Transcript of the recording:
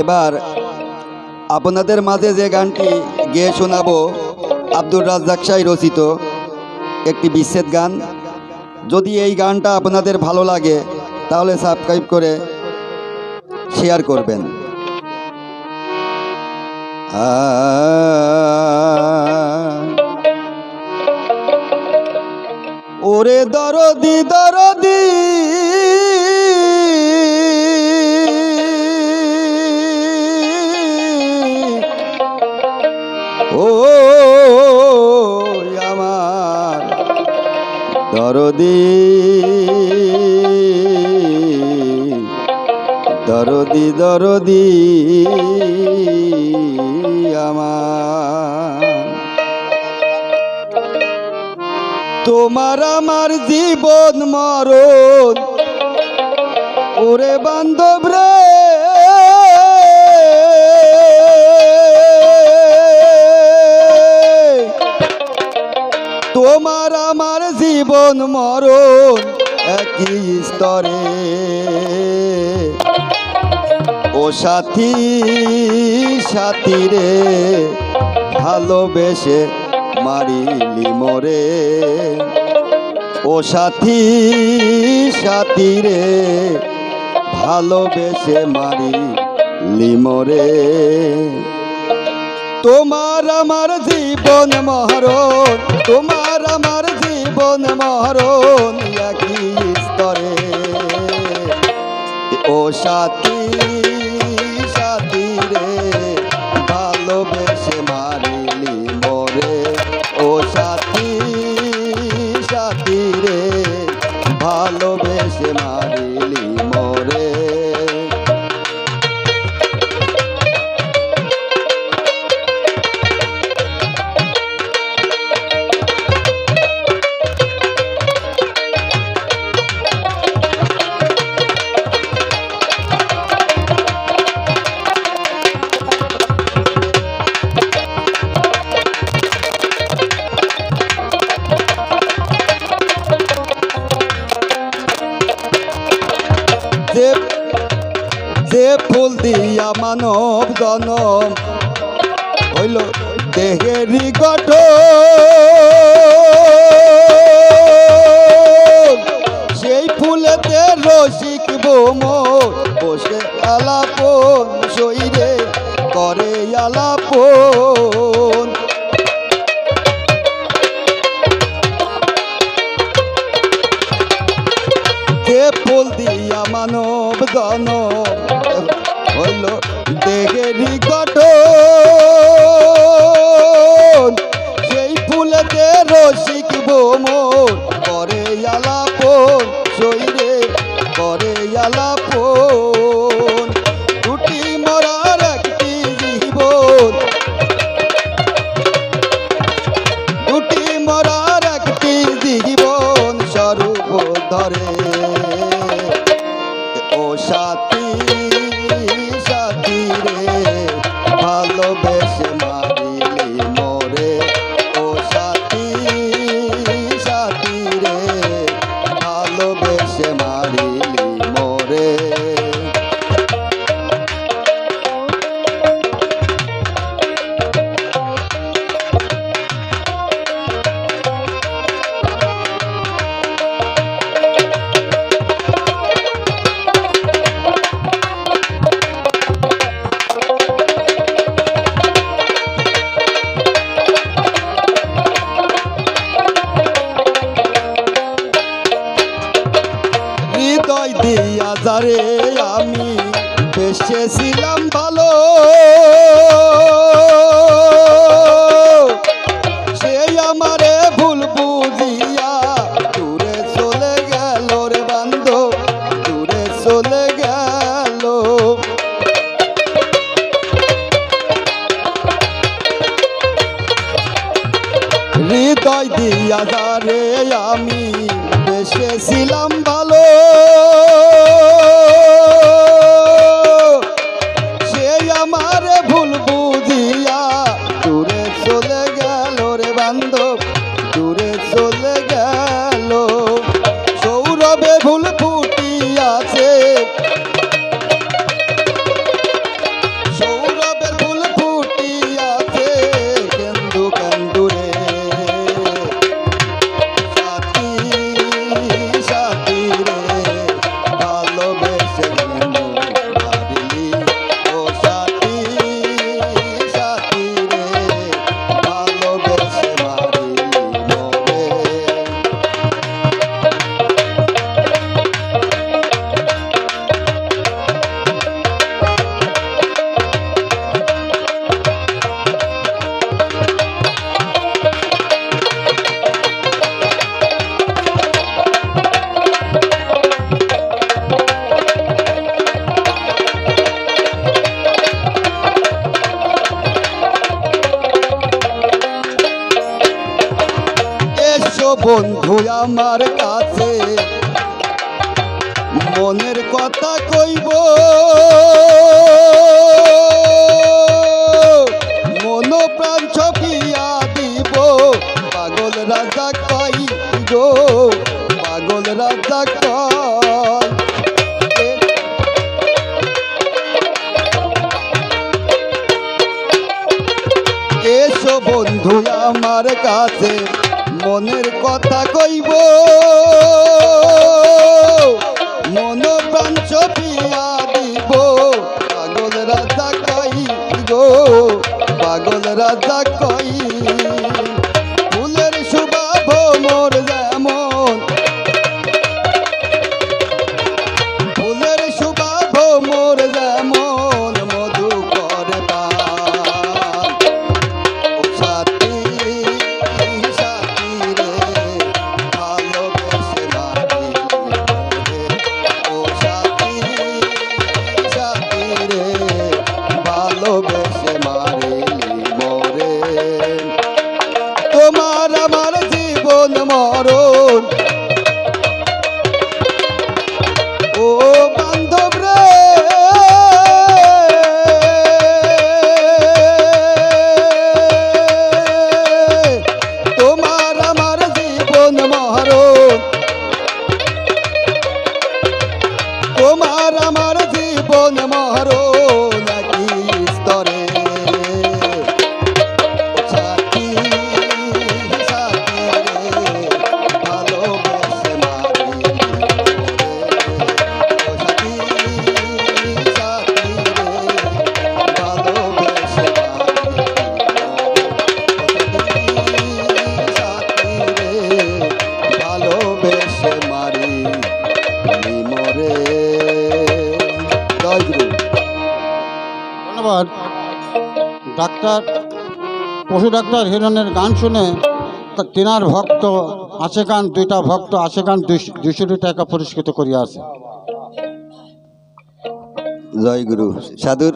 এবার আপনাদের মাঝে যে গানটি গেয়ে শোনাবো, আব্দুর রাজ্জাক শাহ রচিত একটি বিচ্ছেদ গান। যদি এই গানটা আপনাদের ভালো লাগে, তাহলে সাবস্ক্রাইব করে শেয়ার করবেন। ওরে দরদি দরদি দরদি দরদি দরদি আমার। তোমার আমার জীবন মরণ ওরে বান্ধব রে। স্তরে। ও সাথী সাথী রে, ভালোবেসে মারিলি মোরে। ও সাথী সাথী রে, ভালোবেসে মোরে। তোমার আমার জীবন মহরণ, তোমার আমার জীবন মহরণ, একই স্তরে ও সাথী সাথী রে ভালোবেসে মারে মোরে। মানব জনম হইল দেহেরি গঠন। সেই ফুলেতে রসিক বোমর বসে আলাপন সইরে করে আলাপন। রসিক বোমর করে আলাপন সইরে করে আলাপন। দুটি মরার একটি জীবন। দুটি মরার একটি জীবন স্বরূপ ধরে। যারে আমি বেসেছিলাম ভালো। সেই আমারে দূরে চলে দূরে চলে গেল। হৃদয় দিয়া যারে আমি বেসেছিলাম ভুল আমার কাছে। মনের কথা কইব। মন প্রাণ ছপিয়া দিব। পাগল রাজা কই গো? পাগল রাজা বন্ধু আমার কাছে। মনের কথা কইব। মন প্রাণ ছপিয়া দিব। পাগল রাজা কই গো? পাগল রাজা কই? ফুলের সুবাভ মোর যেমন। ফুলের সুবাভ মোর যেমন। ডাক্তার, পশু ডাক্তার হিরণের গান শুনে তেনার ভক্ত আশেকান, দুইটা ভক্ত আশেকান দুইশো টাকা পুরস্কৃত করিয়া আছে। জয় গুরু। সাধুর